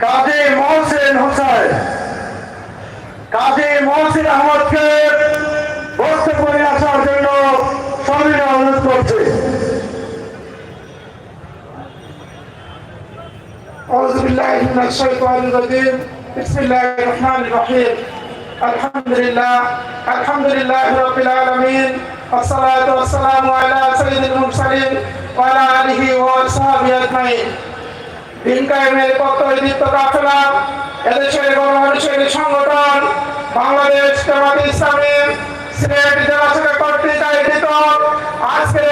কাজী মহসিন হোসেন কাজী মহসিন আহমদকে বক্তব্য নিয়ে আসার জন্য সবিনয় অনুরোধ করছে أعوذ بالله من الشيطان الرجيم بسم الله الرحمن الرحيم الحمد لله الحمد لله رب العالمين والصلاة والسلام على سيد المرسلين وعلى آله وأصحابه أجمعين কায়েমের পত্রিত কাফেলা এদেশের গণমানুষের সংগঠন, বাংলাদেশ জামাত ইসলামী সিলেট জেলা শাখা কর্তৃক আয়োজিত আজকের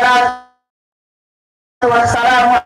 salatu wassalamu